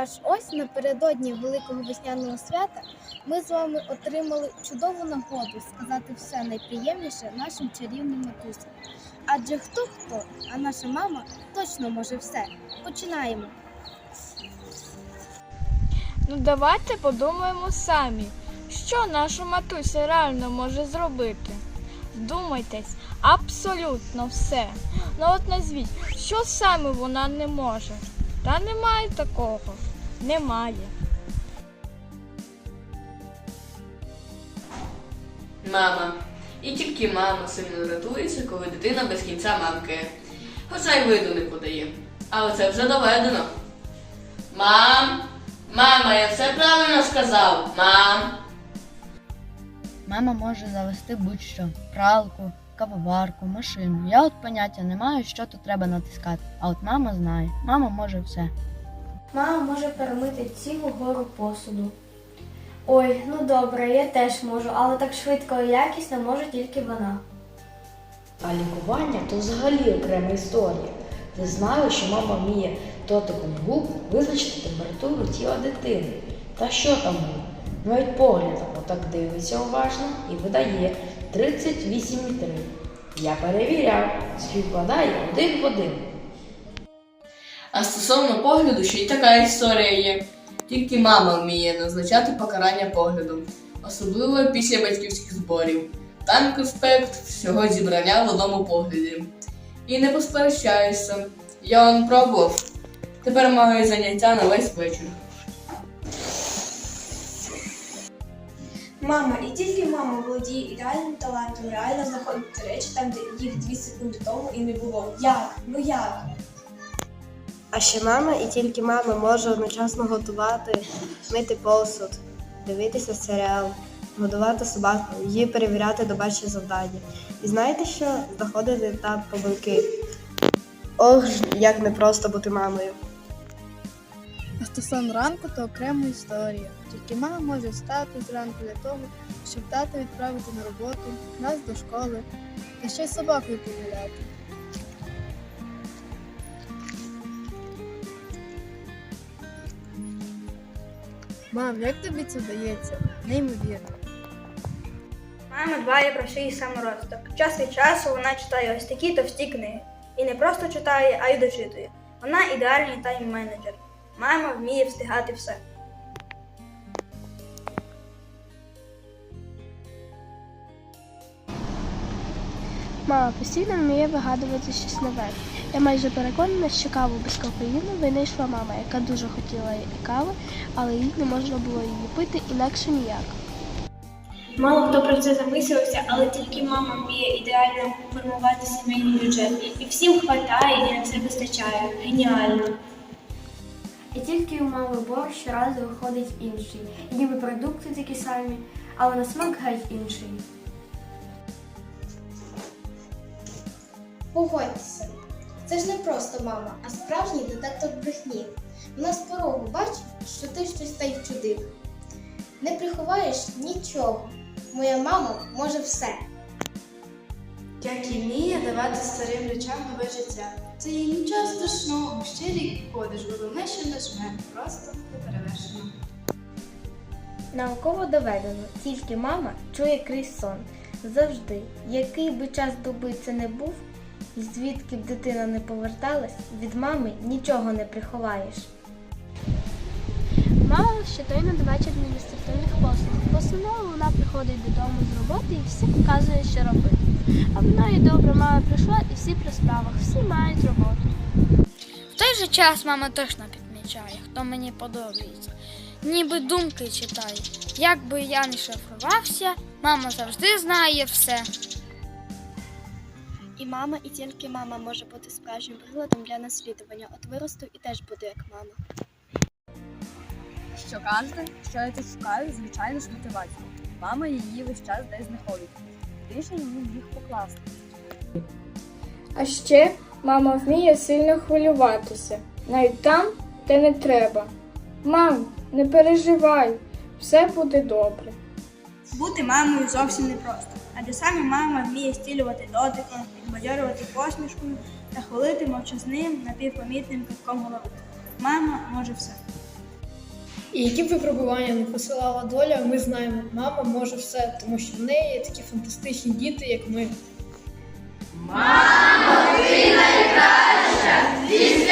Аж ось напередодні великого весняного свята ми з вами отримали чудову нагоду сказати все найприємніше нашим чарівним матусям. Адже хто хто, а наша мама точно може все. Починаємо. Ну давайте подумаємо самі, що наша матуся реально може зробити. Вдумайтесь, абсолютно все. Ну от назвіть, що саме вона не може. Та немає такого. Немає. Мама. І тільки мама сильно рятується, коли дитина без кінця мамкає. Хоча й виду не подає. Але це вже доведено. Мам! Мама, я все правильно сказав. Мам! Мама може завести будь-що пралку, кавоварку, машину. Я от поняття не маю, що тут треба натискати. А от мама знає. Мама може все. Мама може перемити цілу гору посуду. Ой, ну добре, я теж можу, але так швидко і якісно може тільки вона. А лікування то взагалі окрема історія. Не знаю, що мама вміє дотиком губ визначити температуру тіла дитини. Та що там? Навіть поглядом отак дивиться уважно і видає 38,3. Я перевіряв, співпадає один в один. А стосовно погляду, ще й така історія є. Тільки мама вміє назначати покарання поглядом, особливо після батьківських зборів. Там конспект всього зібрання в одному погляді. І не посперечаюся. Я он пробував. Тепер маю заняття на весь вечір. Мама, і тільки мама володіє ідеальним талантом реально знаходити речі там, де їх дві секунди тому і не було. Як? Ну як? А ще мама, і тільки мама може одночасно готувати, мити посуд, дивитися серіал, годувати собаку, її перевіряти домашні завдання. І знаєте що? Знаходити та помилки. Ох, як непросто бути мамою. А стосовно ранку, то окрема історія. Тільки мама може встати зранку для того, щоб тата відправити на роботу, нас до школи, та ще й собакою погуляти. Мам, як тобі це вдається? Неймовірно. Мама дбає про свій саморозвиток. Час від часу вона читає ось такі товсті книги. І не просто читає, а й дочитує. Вона ідеальний тайм-менеджер. Мама вміє встигати все. Мама постійно вміє вигадувати щось нове. Я майже переконана, що каву без кофеїну винайшла мама, яка дуже хотіла кави, але їй не можна було її пити інакше ніяк. Мало хто про це замислився, але тільки мама вміє ідеально формувати сімейний бюджет. І всім хватає, і на все вистачає. Геніально. І тільки у мами борщ щоразу виходить інший. І ніби продукти такі самі, але на смак геть інший. Погодьтеся, це ж не просто мама, а справжній детектор брехні. Вона з порогу бачить, що ти щось та й вчудив. Не приховаєш нічого. Моя мама може все. Як і вміє давати старим речам нове життя. Це їй нічого страшного, ще рік ходиш, головне, що не жме, просто неперевершено. Науково доведено, тільки мама чує крізь сон. Завжди, який би час доби це не був, і звідки б дитина не поверталась, від мами нічого не приховаєш. Мама щоденно бачить адміністративних послуг. В основному вона приходить додому з роботи і всім показує, що робити. А вона і добре, мама прийшла і всі при справах, всі мають роботу. В той же час мама точно підмічає, хто мені подобається. Ніби думки читає. Як би я не шифрувався, мама завжди знає все. І мама, і тільки мама може бути справжнім приладом для наслідування. От виросту і теж буду як мама. Що каже, що я тут шукаю, звичайно ж мотивацію. Мама її весь час десь знаходить. Рішення їм їх покласти. А ще мама вміє сильно хвилюватися, навіть там, де не треба. Мам, не переживай, все буде добре. Бути мамою зовсім непросто, адже саме мама вміє стілювати дотиком, підбадьорювати посмішкою та хвалити мовчазним напівпомітним кивком голови. Мама може все. І які б випробування не посилала доля, ми знаємо, мама може все, тому що в неї є такі фантастичні діти, як ми. Мамо, ти найкраща!